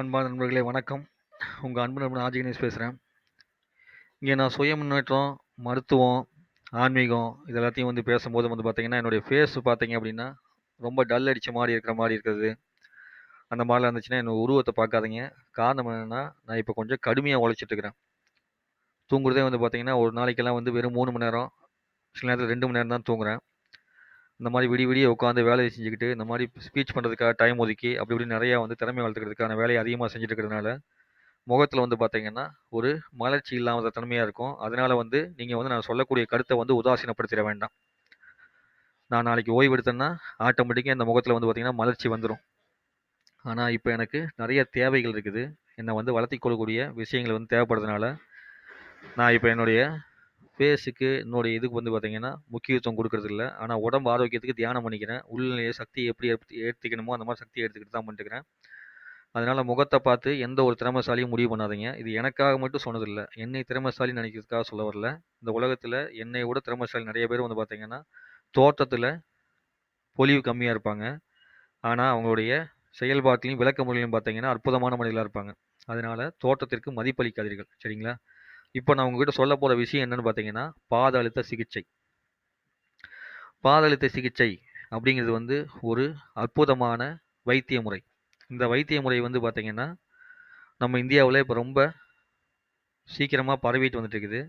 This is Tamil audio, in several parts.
அன்பான நண்பர்களே வணக்கம். உங்கள் அன்பு நண்பன் ஆஜிகணேஷ் பேசுகிறேன் இங்கே நான் சுய முன்னேற்றம் மருத்துவம் ஆன்மீகம் இது எல்லாத்தையும் வந்து பேசும்போது வந்து பார்த்திங்கன்னா என்னுடைய ஃபேஸ் பார்த்தீங்க அப்படின்னா ரொம்ப டல் அடித்த மாதிரி இருக்கிற மாதிரி இருக்கிறது அந்த மாதிரிலாம் இருந்துச்சுன்னா என்னோட உருவத்தை பார்க்காதீங்க. காரணம் என்னென்னா நான் இப்போ கொஞ்சம் கடுமையாக உழைச்சிட்டுருக்குறேன் தூங்குறதே வந்து பார்த்திங்கன்னா ஒரு நாளைக்கெல்லாம் வந்து வெறும் மூணு மணி நேரம் சில நேரத்தில் ரெண்டு மணி நேரம் தான் தூங்குறேன். இந்த மாதிரி விடிய விடிய உட்காந்து வேலையை செஞ்சுக்கிட்டு இந்த மாதிரி ஸ்பீச் பண்ணுறதுக்காக டைம் ஒதுக்கி அப்படி இப்படி நிறையா வந்து திறமை வளர்த்துக்கிறதுக்கான வேலையை அதிகமாக செஞ்சுட்டு இருக்கிறதுனால முகத்தில் வந்து பார்த்தீங்கன்னா ஒரு மலர்ச்சி இல்லாத தன்மையாக இருக்கும். அதனால் வந்து நீங்கள் வந்து நான் சொல்லக்கூடிய கருத்தை வந்து உதாசீனப்படுத்திட வேண்டாம். நான் நாளைக்கு ஓய்வு எடுத்தேன்னா ஆட்டோமேட்டிக்காக இந்த முகத்தில் வந்து பார்த்திங்கன்னா மலர்ச்சி வந்துடும் ஆனால் இப்போ எனக்கு நிறைய தேவைகள் இருக்குது. என்னை வந்து வளர்த்தி கொள்ளக்கூடிய விஷயங்கள் வந்து தேவைப்படுறதுனால நான் இப்போ என்னுடைய ஃபேஸுக்கு என்னுடைய இதுக்கு வந்து பார்த்தீங்கன்னா முக்கியத்துவம் கொடுக்குறதில்ல. ஆனால் உடம்பு ஆரோக்கியத்துக்கு தியானம் பண்ணிக்கிறேன். உள்நிலைய சக்தி எப்படி ஏற்றி ஏற்றிக்கணுமோ அந்த மாதிரி சக்தியை எடுத்துக்கிட்டு தான் பண்ணிட்டுக்கிறேன். அதனால் முகத்தை பார்த்து எந்த ஒரு திறமைசாலியும் முடிவு பண்ணாதீங்க. இது எனக்காக மட்டும் சொன்னதில்லை. என்னை திறமைசாலி நினைக்கிறதுக்காக சொல்ல வரல. இந்த உலகத்தில் என்னை விட திறமைசாலி நிறைய பேர் வந்து பார்த்தீங்கன்னா தோட்டத்தில் பொலிவு கம்மியாக இருப்பாங்க. ஆனால் அவங்களுடைய செயல்பாட்டிலையும் விளக்க முறையிலையும் பார்த்தீங்கன்னா அற்புதமான மனிதர்களாக இருப்பாங்க. அதனால் தோட்டத்திற்கு மதிப்பளிக்காதீர்கள். சரிங்களா? இப்போ நான் உங்ககிட்ட சொல்ல போகிற விஷயம் என்னன்னு பார்த்தீங்கன்னா பாத அழுத்த சிகிச்சை. பாத அழுத்த சிகிச்சை அப்படிங்கிறது வந்து ஒரு அற்புதமான வைத்திய முறை. இந்த வைத்திய முறை வந்து பார்த்திங்கன்னா நம்ம இந்தியாவில் இப்போ ரொம்ப சீக்கிரமாக பரவிட்டு வந்துட்டு இருக்குது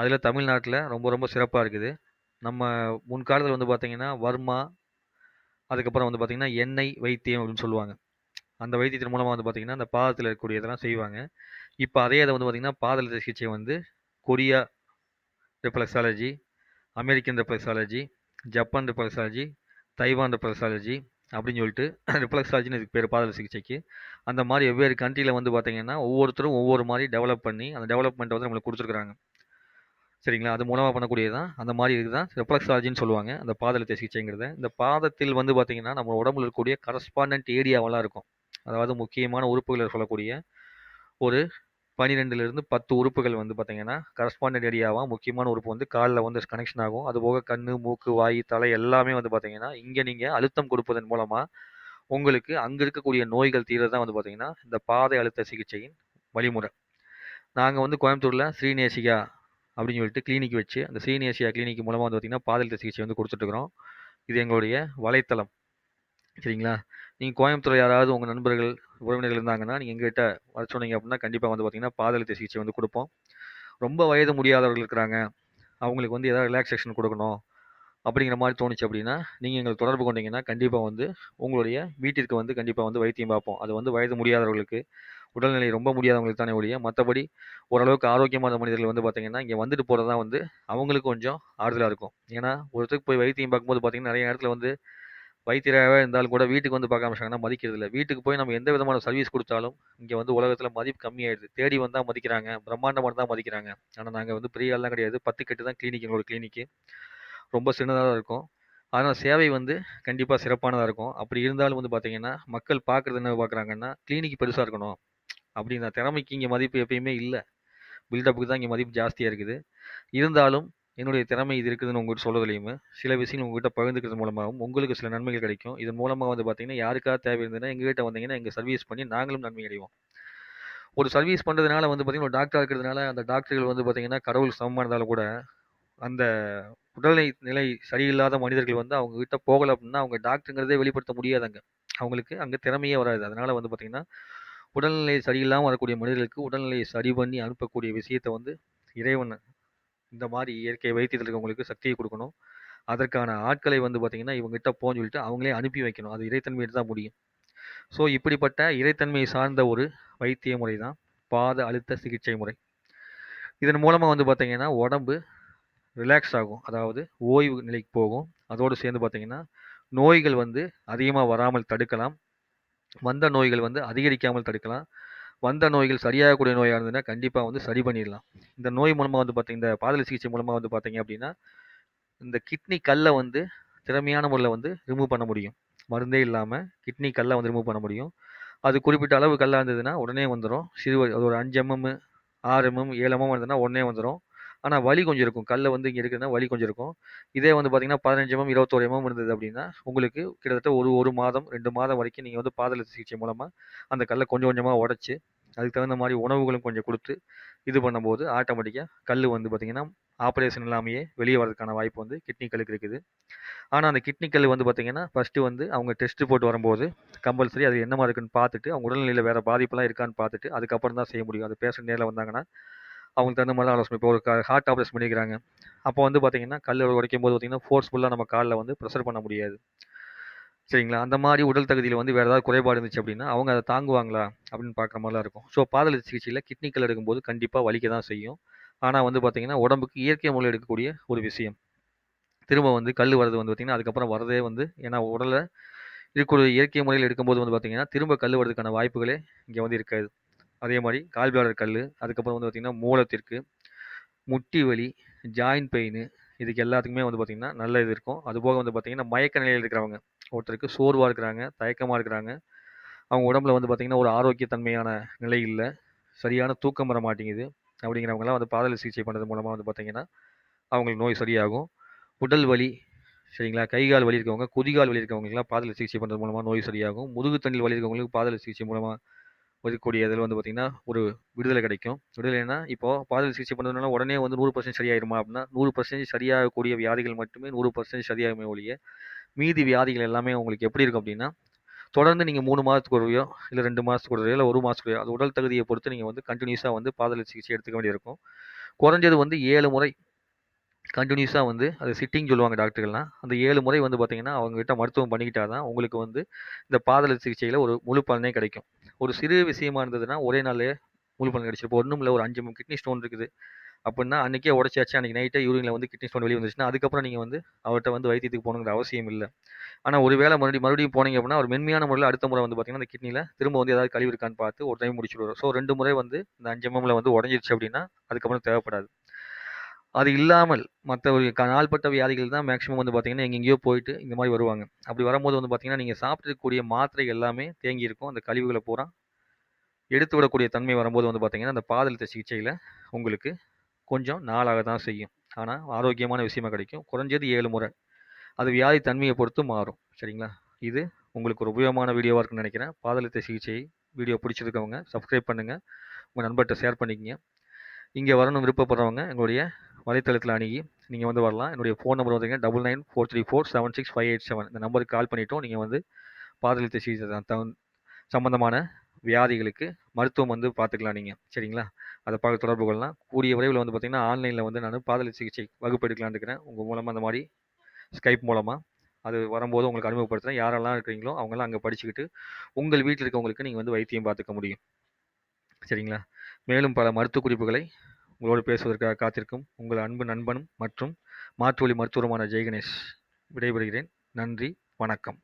அதில் தமிழ்நாட்டில் ரொம்ப ரொம்ப சிறப்பாக இருக்குது. நம்ம முன்காலத்தில் வந்து பார்த்திங்கன்னா வர்மா அதுக்கப்புறம் வந்து பார்த்திங்கன்னா எண்ணெய் வைத்தியம் அப்படின்னு சொல்லுவாங்க. அந்த வைத்தியத்தின் மூலமாக வந்து பார்த்திங்கன்னா அந்த பாதத்தில் இருக்கக்கூடியதெல்லாம் செய்வாங்க. இப்போ அதே இதை வந்து பார்த்திங்கன்னா பாதளத்த சிகிச்சை வந்து Korea reflexology American reflexology Japan reflexology Taiwan reflexology அப்படின்னு சொல்லிட்டு ரிஃப்ளெக்ஸாலஜின்னு இதுக்கு பேர் பாதள சிகிச்சைக்கு. அந்த மாதிரி வெவ்வேறு கண்ட்ரியில் வந்து பார்த்திங்கன்னா ஒவ்வொருத்தரும் ஒவ்வொரு மாதிரி டெவலப் பண்ணி அந்த டெவலப்மெண்ட்டை வந்து நம்மளுக்கு கொடுத்துருக்குறாங்க. சரிங்களா? அது மூலமாக பண்ணக்கூடியது தான் அந்த மாதிரி இதுதான் தான் ரிஃப்ளெக்ஸாலஜின்னு சொல்லுவாங்க அந்த பாதலத்தை சிகிச்சைங்கிறத. இந்த பாதத்தில் வந்து பார்த்திங்கன்னா நம்ம உடம்புல இருக்கக்கூடிய கரஸ்பாண்டன்ட் ஏரியாவெல்லாம் இருக்கும். அதாவது முக்கியமான உறுப்புகளை சொல்லக்கூடிய ஒரு பன்னிரெண்டுலேருந்து பத்து உறுப்புகள் வந்து பார்த்திங்கன்னா கரஸ்பாண்டட் ஏரியாவாக முக்கியமான உறுப்பு வந்து காலில் வந்து கனெக்ஷன் ஆகும். அதுபோக கண் மூக்கு வாய் தலை எல்லாமே வந்து பார்த்திங்கன்னா இங்கே நீங்கள் அழுத்தம் கொடுப்பதன் மூலமாக உங்களுக்கு அங்கே இருக்கக்கூடிய நோய்கள் தீர தான் வந்து பார்த்திங்கன்னா இந்த பாதை அழுத்த சிகிச்சையின் வழிமுறை. நாங்கள் வந்து கோயம்புத்தூரில் ஸ்ரீநேசிகா அப்படின்னு சொல்லிட்டு கிளினிக் வச்சு அந்த ஸ்ரீநேசியா கிளினிக் மூலமாக வந்து பார்த்திங்கன்னா பாதழுத்த சிகிச்சை வந்து கொடுத்துட்ருக்குறோம் இது எங்களுடைய வலைத்தளம். சரிங்களா? நீங்கள் கோயம்புத்தூர் யாராவது உங்கள் நண்பர்கள் உறவினர்கள் இருந்தாங்கன்னா நீங்கள் எங்ககிட்ட வர சொன்னீங்க அப்படின்னா கண்டிப்பாக வந்து பார்த்தீங்கன்னா பாதழுத்த சிகிச்சை வந்து கொடுப்போம். ரொம்ப வயது முடியாதவர்கள் இருக்கிறாங்க. அவங்களுக்கு வந்து எதாவது ரிலாக்ஸேஷன் கொடுக்கணும் அப்படிங்கிற மாதிரி தோணுச்சு அப்படின்னா நீங்கள் எங்களை தொடர்பு கொண்டீங்கன்னா கண்டிப்பாக வந்து உங்களுடைய வீட்டிற்கு வந்து கண்டிப்பாக வந்து வைத்தியம் பார்ப்போம். அது வந்து வயது முடியாதவர்களுக்கு உடல்நிலை ரொம்ப முடியாதவங்களுக்கு தானே ஒழிய மற்றபடி ஓரளவுக்கு ஆரோக்கியமான மனிதர்கள் வந்து பார்த்தீங்கன்னா இங்கே வந்துட்டு போகிறது தான் வந்து அவங்களுக்கு கொஞ்சம் ஆறுதலாக இருக்கும். ஏன்னா ஒருத்தருக்கு போய் வைத்தியம் பார்க்கும்போது பார்த்தீங்கன்னா நிறைய நேரத்தில் வந்து வைத்தியராகவே இருந்தாலும் கூட வீட்டுக்கு வந்து பார்க்க ஆரம்பிச்சாங்கன்னா மதிக்கிறது இல்லை. வீட்டுக்கு போய் நம்ம எந்த விதமான சர்வீஸ் கொடுத்தாலும் இங்கே வந்து உலகத்தில் மதிப்பு கம்மியாயிடுது. தேடி வந்தால் மதிக்கிறாங்க பிரம்மாண்டமாக தான் மதிக்கிறாங்க. ஆனால் நாங்கள் வந்து பெரிய ஆள்லாம் கிடையாது. பத்து கட்டு தான் கிளினிக் எங்களோட கிளினிக்கு ரொம்ப சின்னதாக தான் இருக்கும். ஆனால் சேவை வந்து கண்டிப்பாக சிறப்பானதாக இருக்கும். அப்படி இருந்தாலும் வந்து பார்த்தீங்கன்னா மக்கள் பார்க்குறது என்ன பார்க்குறாங்கன்னா கிளினிக் பெருசாக இருக்கணும். அப்படிங்கிற திறமைக்கு இங்கே மதிப்பு எப்பயுமே இல்லை. பில்டப்புக்கு தான் இங்கே மதிப்பு ஜாஸ்தியாக இருக்குது. இருந்தாலும் என்னுடைய திறமை இது இருக்குதுன்னு உங்கள்கிட்ட சொல்கிறதுலையுமே சில விஷயங்கள் உங்கள்கிட்ட பகிர்ந்துக்கிறது மூலமாகவும் உங்களுக்கு சில நன்மைகள் கிடைக்கும். இதன் மூலமாக வந்து பார்த்தீங்கன்னா யாருக்காக தேவை இருந்ததுன்னா எங்ககிட்ட வந்தீங்கன்னா எங்கள் சர்வீஸ் பண்ணி நாங்களும் நன்மை அடைவோம். ஒரு சர்வீஸ் பண்ணுறதுனால வந்து பார்த்தீங்கன்னா ஒரு டாக்டர் இருக்கிறதுனால அந்த டாக்டர்கள் வந்து பார்த்தீங்கன்னா கடவுள் சமமானதால் கூட அந்த உடல்நிலை நிலை சரியில்லாத மனிதர்கள் வந்து அவங்கக்கிட்ட போகலை அப்படின்னா அவங்க டாக்டருங்கிறதே வெளிப்படுத்த முடியாதாங்க. அவங்களுக்கு அங்கே திறமையே வராது. அதனால் வந்து பார்த்திங்கன்னா உடல்நிலை சரியில்லாமல் வரக்கூடிய மனிதர்களுக்கு உடல்நிலையை சரி பண்ணி அனுப்பக்கூடிய விஷயத்தை வந்து இறைவன் இந்த மாதிரி இயற்கை வைத்தியத்தில் இருக்கவங்களுக்கு சக்தியை கொடுக்கணும். அதற்கான ஆட்களை வந்து பார்த்திங்கன்னா இவங்ககிட்ட போன்னு சொல்லிட்டு அவங்களே அனுப்பி வைக்கணும். அது இறைத்தன்மையிட்டு தான் முடியும். ஸோ இப்படிப்பட்ட இறைத்தன்மையை சார்ந்த ஒரு வைத்திய முறை தான் பாத அழுத்த சிகிச்சை முறை. இதன் மூலமாக வந்து பார்த்திங்கன்னா உடம்பு ரிலாக்ஸ் ஆகும். அதாவது ஓய்வு நிலைக்கு போகும். அதோடு சேர்ந்து பார்த்திங்கன்னா நோய்கள் வந்து அதிகமாக வராமல் தடுக்கலாம். வந்த நோய்கள் வந்து அதிகரிக்காமல் தடுக்கலாம். வந்த நோய்கள் சரியாகக்கூடிய நோயாக இருந்ததுன்னா கண்டிப்பாக வந்து சரி பண்ணிடலாம். இந்த நோய் மூலமாக வந்து பார்த்திங்க இந்த பாதல சிகிச்சை மூலமாக வந்து பார்த்தீங்க அப்படின்னா இந்த கிட்னி கல்லை வந்து திறமையான முறையில் வந்து ரிமூவ் பண்ண முடியும். மருந்தே இல்லாமல் கிட்னி கல்லை வந்து ரிமூவ் பண்ண முடியும். அது குறிப்பிட்ட அளவு கல்லாக இருந்ததுன்னா உடனே வந்துடும் சிறு அது ஒரு அஞ்சு எம்எம் ஆறு எம்எம் ஏழு எம்எம் இருந்ததுன்னா உடனே வந்துடும் ஆனால் வலி கொஞ்சம் இருக்கும். கல்லை வந்து இங்கே இருக்குதுன்னா வலி கொஞ்சம் இருக்கும். இதே வந்து பார்த்தீங்கன்னா பதினஞ்சு எம்எம் இருபத்தோரு எம்எம் இருந்தது அப்படின்னா உங்களுக்கு கிட்டத்தட்ட ஒரு ஒரு மாதம் ரெண்டு மாதம் வரைக்கும் நீங்கள் வந்து பாதல சிகிச்சை மூலமாக அந்த கல்லை கொஞ்சம் கொஞ்சமாக உடச்சி அதுக்கு தகுந்த மாதிரி உணவுகளும் கொஞ்சம் கொடுத்து இது பண்ணும்போது ஆட்டோமேட்டிக்காக கல் வந்து பார்த்திங்கன்னா ஆப்ரேஷன் இல்லாமையே வெளியே வரதுக்கான வாய்ப்பு வந்து கிட்னி கல்லுக்கு இருக்குது. ஆனால் அந்த கிட்னி கல் வந்து பார்த்திங்கன்னா ஃபஸ்ட்டு வந்து அவங்க டெஸ்ட் போட்டு வரும்போது கம்பல்சரி அது என்னமா இருக்குன்னு பார்த்துட்டு அவங்க உடல்நிலையில் வேறு பாதிப்பெல்லாம் இருக்கான்னு பார்த்துட்டு அதுக்கப்புறம் தான் செய்ய முடியும். அது பேஷண்ட் நேரில் வந்தாங்கன்னா அவங்களுக்கு தகுந்த மாதிரி ஆலோசனை. இப்போ ஒரு ஹார்ட் ஆப்ரேஷன் பண்ணிக்கிறாங்க அப்போ வந்து பார்த்திங்கன்னா கல் உடைக்கும் போது பார்த்திங்கன்னா ஃபோர்ஸ்ஃபுல்லாக நம்ம காலில் வந்து ப்ரெஷர் பண்ண முடியாது. சரிங்களா? அந்த மாதிரி உடல் தகுதியில் வந்து வேறு ஏதாவது குறைபாடு இருந்துச்சு அப்படின்னா அவங்க அதை தாங்குவாங்களா அப்படின்னு பார்க்குற மாதிரிலாம் இருக்கும். ஸோ பாதள சிகிச்சையில் கிட்னி கல் எடுக்கும்போது கண்டிப்பாக வலிக்க தான் செய்யும். ஆனால் வந்து பார்த்திங்கன்னா உடம்புக்கு இயற்கை முறையில் எடுக்கக்கூடிய ஒரு விஷயம். திரும்ப வந்து கல் வரது வந்து பார்த்திங்கன்னா அதுக்கப்புறம் வரதே வந்து ஏன்னா உடலை இருக்கக்கூடிய இயற்கை முறையில் எடுக்கும்போது வந்து பார்த்திங்கன்னா திரும்ப கல் வரதுக்கான வாய்ப்புகளே இங்கே வந்து இருக்காது. அதே மாதிரி கால்பிளாடர் கல் அதுக்கப்புறம் வந்து பார்த்திங்கன்னா மூலத்திற்கு முட்டி வலி ஜாயின் பெயின் இதுக்கு எல்லாத்துக்குமே வந்து பார்த்திங்கன்னா நல்ல இது இருக்கும். அதுபோக வந்து பார்த்திங்கன்னா மயக்க நிலையில் இருக்கிறவங்க ஒருத்தருக்கு சோர்வாக இருக்கிறாங்க தயக்கமாக இருக்கிறாங்க. அவங்க உடம்புல வந்து பார்த்திங்கன்னா ஒரு ஆரோக்கியத்தன்மையான நிலை இல்லை. சரியான தூக்கம் வர மாட்டேங்குது. அப்படிங்கிறவங்கலாம் வந்து பாதல சிகிச்சை பண்ணுறது மூலமாக வந்து பார்த்திங்கன்னா அவங்களுக்கு நோய் சரியாகும். உடல் வலி சரிங்களா? கை கால் வலி இருக்கவங்க குதிகால் வலி இருக்கவங்களுக்குலாம் பாதல சிகிச்சை பண்ணுறது மூலமாக நோய் சரியாகும். முதுகு தண்ணில் வலி இருக்கவங்களுக்கு பாதல சிகிச்சை மூலமாக இருக்கக்கூடிய இதில் வந்து பார்த்திங்கன்னா ஒரு விடுதலை கிடைக்கும். விடுதலைனா இப்போது பாதல் சிகிச்சை பண்ணுறதுனால உடனே வந்து நூறு பர்சன்ட் சரியாயிருமா அப்படின்னா நூறு பர்சன்ட் சரியாகக்கூடிய வியாதிகள் மட்டுமே நூறு பர்சன்ட் சரியாகுமே ஒழிய மீதி வியாதிகள் எல்லாமே உங்களுக்கு எப்படி இருக்கும் அப்படின்னா தொடர்ந்து நீங்கள் மூணு மாதத்துக்கு ஒருவையோ இல்லை ரெண்டு மாதத்துக்கு ஒருவையோ இல்லை ஒரு மாதத்துக்கு அது உடல் தகுதியை பொறுத்து நீங்கள் வந்து கண்டினியூஸாக வந்து பாதல் சிகிச்சை எடுத்துக்க வேண்டியிருக்கும் குறைஞ்சது வந்து ஏழு முறை கண்டினியூஸாக வந்து அது சிட்டிங் சொல்லுவாங்க டாக்டர்கள்லாம். அந்த ஏழு முறை வந்து பார்த்திங்கன்னா அவங்ககிட்ட மருத்துவம் பண்ணிக்கிட்டா தான் உங்களுக்கு வந்து இந்த பாதல சிகிச்சையில் ஒரு முழு பலனே கிடைக்கும். ஒரு சிறு விஷயமா இருந்ததுன்னா ஒரே நாள்லேயே முழு பலன் கிடைச்சிருப்போம் இப்போ ஒன்றும் இல்லை ஒரு அஞ்சு கிட்னி ஸ்டோன் இருக்குது. அப்படின்னா அன்றைக்கே உடச்சாச்சு அன்றைக்கி நைட்டே யூரினில் வந்து கிட்னி ஸ்டோன் வெளியே வந்துச்சுன்னா அதுக்கப்புறம் நீங்கள் வந்து அவர்கிட்ட வந்து வைத்தியத்துக்கு போகணுங்கிற அவசியம் இல்லை. ஆனால் ஒரு வேளை மறுபடியும் மறுபடியும் போனீங்க அப்படின்னா ஒரு மென்மையான முறையில் அடுத்த முறை வந்து பார்த்திங்கன்னா அந்த கிட்னியில் திரும்ப வந்து ஏதாவது கழிவு இருக்கான்னு பார்த்து ஒரு டைம் முடிச்சுடுவோம் ஸோ ரெண்டு முறை வந்து இந்த அஞ்சு எம்எம்ல வந்து உடஞ்சிருச்சு அப்படின்னா அதுக்கப்புறம் தேவைப்படாது. அது இல்லாமல் மற்ற ஒரு நாள்பட்ட வியாதிகள் தான் மேக்ஸிமம் வந்து பார்த்திங்கன்னா எங்கெங்கேயோ போயிட்டு இந்த மாதிரி வருவாங்க. அப்படி வரும்போது வந்து பார்த்திங்கன்னா நீங்கள் சாப்பிட்டுக்கூடிய மாத்திரை எல்லாமே தேங்கி இருக்கும். அந்த கழிவுகளை பூரா எடுத்து விடக்கூடிய தன்மை வரும்போது வந்து பார்த்திங்கன்னா அந்த பாதலத்தை சிகிச்சையில் உங்களுக்கு கொஞ்சம் நாளாக தான் செய்யும். ஆனால் ஆரோக்கியமான விஷயமா கிடைக்கும். குறைஞ்சது ஏழு முறை. அது வியாதி தன்மையை பொறுத்து மாறும். சரிங்களா? இது உங்களுக்கு ஒரு உபயோகமான வீடியோவாக இருக்குன்னு நினைக்கிறேன். பாதலத்தை சிகிச்சை வீடியோ பிடிச்சிருக்கவங்க சப்ஸ்கிரைப் பண்ணுங்கள் உங்கள் நண்பர்கிட்ட ஷேர் பண்ணிக்கங்க. இங்கே வரணும் விருப்பப்படுறவங்க எங்களுடைய வலைத்தளத்தில் அணுகி நீங்கள் வந்து வரலாம். என்னுடைய ஃபோன் நம்பர் வந்துருக்கீங்க double nine four three four seven six five eight seven இந்த நம்பருக்கு கால் பண்ணிவிட்டோம் நீங்கள் வந்து பாதளித்த சிகிச்சை தகுந் சம்மந்தமான வியாதிகளுக்கு மருத்துவம் வந்து பார்த்துக்கலாம் நீங்கள் சரிங்களா? அதை பார்க்க தொடர்பு கொள்ளலாம். கூடிய விரைவில் வந்து பார்த்திங்கன்னா ஆன்லைனில் வந்து நான் பாதலி சிகிச்சை வகுப்பு எடுக்கலான்னு இருக்கிறேன். உங்கள் மூலமாக அந்த மாதிரி ஸ்கைப் மூலமாக அது வரும்போது உங்களுக்கு அறிமுகப்படுத்துகிறேன் யாரெல்லாம் இருக்கிறீங்களோ அவங்களாம் அங்கே படிச்சுக்கிட்டு உங்கள் வீட்டில் இருக்கவங்களுக்கு நீங்கள் வந்து வைத்தியம் பார்த்துக்க முடியும். சரிங்களா? மேலும் பல மருத்துவ குறிப்புகளை உங்களோடு பேசுவதற்காக காத்திருக்கும் உங்கள் அன்பு நண்பனும் மற்றும் மாற்றுவழி மருத்துவருமான ஜெய்கணேஷ் விடைபெறுகிறேன். நன்றி வணக்கம்.